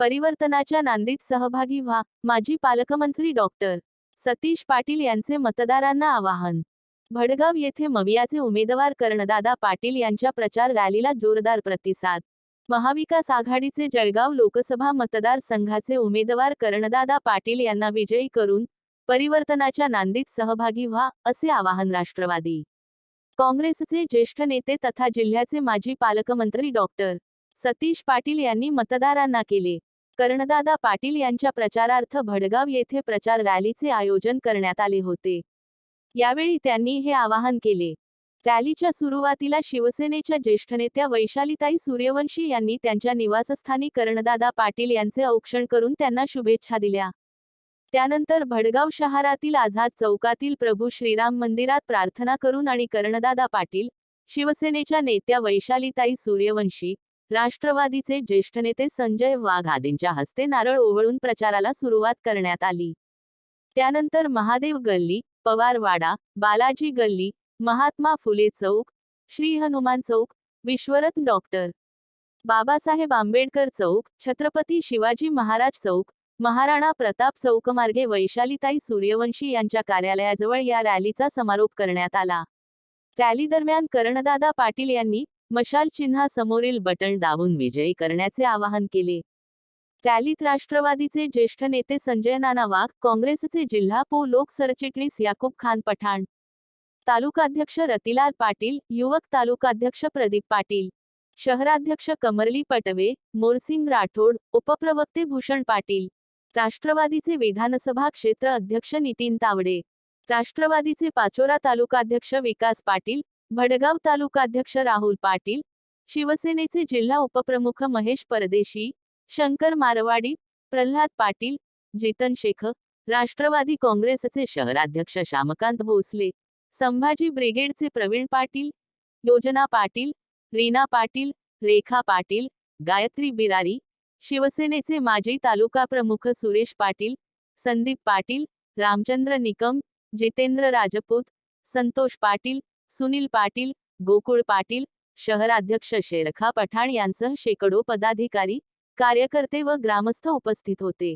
परिवर्तनाच्या नांदीत सहभागी व्हा माजी पालकमंत्री डॉक्टर सतीश पाटील यांचे मतदारांना आवाहन. भडगाव येथे मवियाचे उमेदवार कर्णदादा पाटील यांच्या प्रचार रॅलीला जोरदार प्रतिसाद. महाविकास आघाडीचे जळगाव लोकसभा मतदारसंघाचे उमेदवार कर्णदादा पाटील यांना विजयी करून परिवर्तनाच्या नांदीत सहभागी व्हा असे आवाहन राष्ट्रवादी काँग्रेसचे ज्येष्ठ नेते तथा जिल्ह्याचे माजी पालकमंत्री डॉक्टर सतीश पाटील यांनी मतदारांना केले. कर्णदादा पाटील यांच्या प्रचारार्थ भडगाव येथे प्रचार रॅलीचे आयोजन करण्यात आले होते. यावेळी त्यांनी हे आवाहन केले. रॅलीच्या सुरुवातीला शिवसेनेच्या ज्येष्ठ नेत्या वैशालीताई सूर्यवंशी यांनी त्यांच्या निवासस्थानी कर्णदादा पाटील यांचे औक्षण करून त्यांना शुभेच्छा दिल्या. त्यानंतर भडगाव शहरातील आझाद चौकातील प्रभू श्रीराम मंदिरात प्रार्थना करून आणि कर्णदादा पाटील शिवसेनेच्या नेत्या वैशालीताई सूर्यवंशी राष्ट्रवादीचे ज्येष्ठ नेते संजय वाघ आदींच्या हस्ते नारळ ओवळून प्रचाराला सुरुवात करण्यात आली. त्यानंतर महादेव गल्ली पवारवाडा बालाजी गल्ली महात्मा फुले चौक श्री हनुमान चौक विश्वरत्न डॉक्टर बाबासाहेब आंबेडकर चौक छत्रपती शिवाजी महाराज चौक महाराणा प्रताप चौकमार्गे वैशालीताई सूर्यवंशी यांच्या कार्यालयाजवळ या रॅलीचा समारोप करण्यात आला. रॅली दरम्यान कर्णदादा पाटील यांनी मशाल चिन्हासमोरील बटण दाबून विजयी करण्याचे आवाहन केले. रॅलीत राष्ट्रवादीचे ज्येष्ठ नेते संजय नाना वाघ काँग्रेसचे जिल्हा पो लोक सरचिटणीस याकूब खान पठाण. तालुकाध्यक्ष रतिलाल पाटील युवक तालुकाध्यक्ष प्रदीप पाटील. शहराध्यक्ष कमरली पटवे मोरसिंग राठोड उपप्रवक्ते भूषण पाटील. राष्ट्रवादीचे विधानसभा क्षेत्र अध्यक्ष नितीन तावडे. राष्ट्रवादीचे पाचोरा तालुकाध्यक्ष विकास पाटील भडगाव तालुकाध्यक्ष राहुल पाटील शिवसेनेचे जिल्हा उपप्रमुख महेश परदेशी शंकर मारवाडी प्रल्हाद पाटील जितन शेख राष्ट्रवादी काँग्रेसचे शहराध्यक्ष श्यामकांत भोसले संभाजी ब्रिगेडचे प्रवीण पाटील योजना पाटील रीना पाटील रेखा पाटील गायत्री बिरारी शिवसेनेचे माजी तालुका प्रमुख सुरेश पाटील संदीप पाटील रामचंद्र निकम जितेंद्र राजपूत संतोष पाटील सुनील पाटील गोकुळ पाटील शहराध्यक्ष शेरखा पठाण यांसह शेकडो पदाधिकारी कार्यकर्ते व ग्रामस्थ उपस्थित होते.